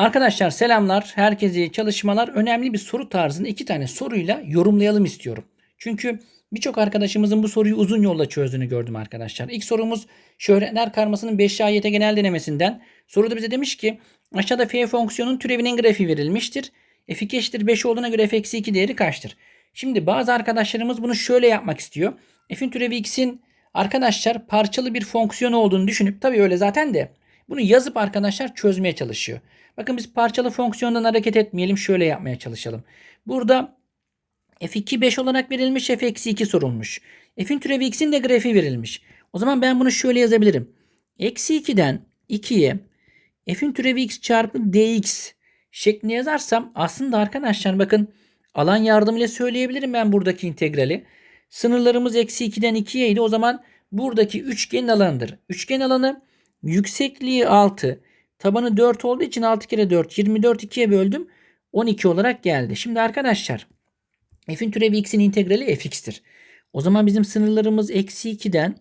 Arkadaşlar selamlar. Herkese çalışmalar. Önemli bir soru tarzını iki tane soruyla yorumlayalım istiyorum. Çünkü birçok arkadaşımızın bu soruyu uzun yolla çözdüğünü gördüm arkadaşlar. İlk sorumuz şöhretler karmasının 5 AYT genel denemesinden. Soruda bize demiş ki aşağıda f fonksiyonun türevinin grafiği verilmiştir. f2 eşittir 5 olduğuna göre f-2 değeri kaçtır? Şimdi bazı arkadaşlarımız bunu şöyle yapmak istiyor. f'in türevi x'in arkadaşlar parçalı bir fonksiyon olduğunu düşünüp tabii öyle zaten de bunu yazıp arkadaşlar çözmeye çalışıyor. Bakın biz parçalı fonksiyondan hareket etmeyelim. Şöyle yapmaya çalışalım. Burada f2 5 olarak verilmiş. f-2 sorulmuş. f'in türevi x'in de grafiği verilmiş. O zaman ben bunu şöyle yazabilirim. Eksi 2'den 2'ye f'in türevi x çarpı dx şeklinde yazarsam aslında arkadaşlar bakın alan yardımıyla söyleyebilirim ben buradaki integrali. Sınırlarımız eksi 2'den 2'ye idi. O zaman buradaki üçgenin alanıdır. Üçgen alanı yüksekliği 6, tabanı 4 olduğu için 6 kere 4, 24 2'ye böldüm. 12 olarak geldi. Şimdi arkadaşlar f'in türevi x'in integrali fx'tir. O zaman bizim sınırlarımız eksi 2'den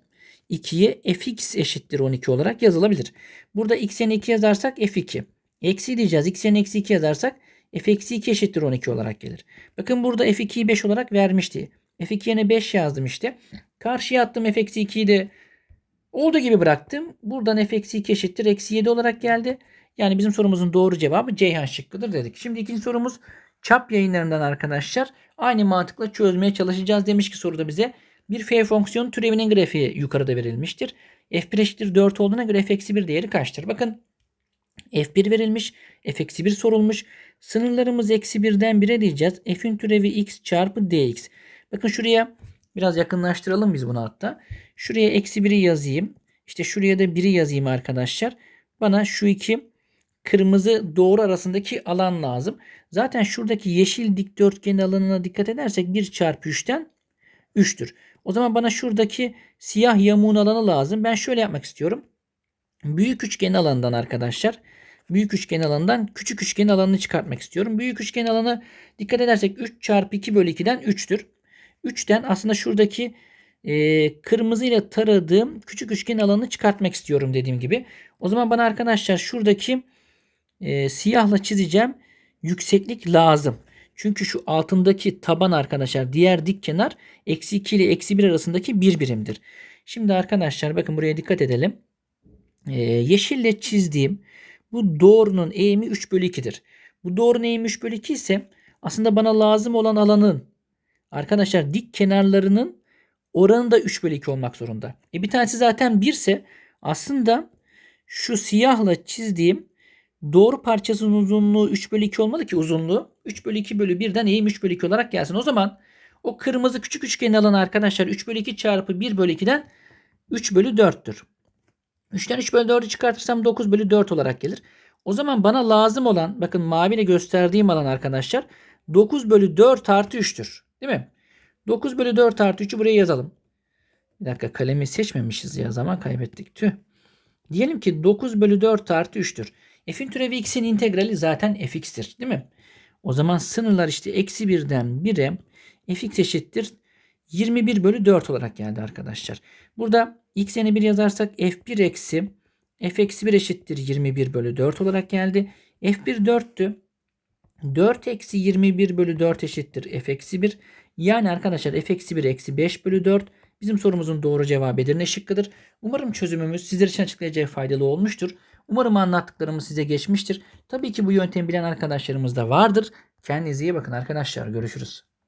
2'ye fx eşittir 12 olarak yazılabilir. Burada x yerine 2 yazarsak f2. Eksi diyeceğiz. x yerine eksi 2 yazarsak f eksi 2 eşittir 12 olarak gelir. Bakın burada f2'yi 5 olarak vermişti. f2 yerine 5 yazdım işte. Karşıya attım f eksi 2'yi de olduğu gibi bıraktım. Buradan f eksi 2 eşittir. Eksi 7 olarak geldi. Yani bizim sorumuzun doğru cevabı Ceyhan şıkkıdır dedik. Şimdi ikinci sorumuz çap yayınlarından arkadaşlar. Aynı mantıkla çözmeye çalışacağız. Demiş ki soruda bize bir f fonksiyonu türevinin grafiği yukarıda verilmiştir. f1 eşittir 4 olduğuna göre f eksi 1 değeri kaçtır? Bakın f1 verilmiş. f eksi 1 sorulmuş. Sınırlarımız eksi 1'den 1'e diyeceğiz. f'in türevi x çarpı dx. Bakın şuraya biraz yakınlaştıralım biz bunu hatta. Şuraya eksi 1'i yazayım. İşte şuraya da 1'i yazayım arkadaşlar. Bana şu iki kırmızı doğru arasındaki alan lazım. Zaten şuradaki yeşil dikdörtgen alanına dikkat edersek 1 çarpı 3'ten 3'tür. O zaman bana şuradaki siyah yamuğun alanı lazım. Ben şöyle yapmak istiyorum. Büyük üçgen alanından arkadaşlar. Büyük üçgen alanından küçük üçgen alanını çıkartmak istiyorum. Büyük üçgen alanı dikkat edersek 3 çarpı 2 bölü 2'den 3'tür. 3'ten aslında şuradaki e, kırmızı ile taradığım küçük üçgen alanını çıkartmak istiyorum dediğim gibi. O zaman bana arkadaşlar şuradaki e, siyahla çizeceğim yükseklik lazım. Çünkü şu altındaki taban arkadaşlar diğer dik kenar eksi 2 ile eksi 1 arasındaki bir birimdir. Şimdi arkadaşlar bakın buraya dikkat edelim. E, yeşille çizdiğim bu doğrunun eğimi 3 bölü 2'dir. Bu doğrunun eğimi 3 bölü 2 ise aslında bana lazım olan alanın arkadaşlar dik kenarlarının oranı da 3 bölü 2 olmak zorunda. E bir tanesi zaten 1 ise aslında şu siyahla çizdiğim doğru parçasının uzunluğu 3 bölü 2 olmalı ki uzunluğu 3 bölü 2 bölü 1'den eğim 3 bölü 2 olarak gelsin. O zaman o kırmızı küçük üçgen alanı arkadaşlar 3 bölü 2 çarpı 1 bölü 2'den 3 bölü 4'tür. 3'ten 3 bölü 4'ü çıkartırsam 9 bölü 4 olarak gelir. O zaman bana lazım olan bakın maviyle gösterdiğim alan arkadaşlar 9 bölü 4 artı 3'tür. Değil mi? 9 bölü 4 artı 3'ü buraya yazalım. Bir dakika kalemi seçmemişiz ya zaman kaybettik. Tüh. Diyelim ki 9 bölü 4 artı 3'tür. F'in türevi x'in integrali zaten fx'tir değil mi? O zaman sınırlar işte eksi 1'den 1'e fx eşittir 21 bölü 4 olarak geldi arkadaşlar. Burada x yerine 1 yazarsak f1 eksi f eksi 1 eşittir 21 bölü 4 olarak geldi. f1 4'tü. 4 eksi 21 bölü 4 eşittir f eksi 1. Yani arkadaşlar f eksi 1 eksi 5 bölü 4 bizim sorumuzun doğru cevabı Edirne şıkkıdır. Umarım çözümümüz sizler için açıklayacağı faydalı olmuştur. Umarım anlattıklarımız size geçmiştir. Tabii ki bu yöntemi bilen arkadaşlarımız da vardır. Kendinize iyi bakın arkadaşlar. Görüşürüz.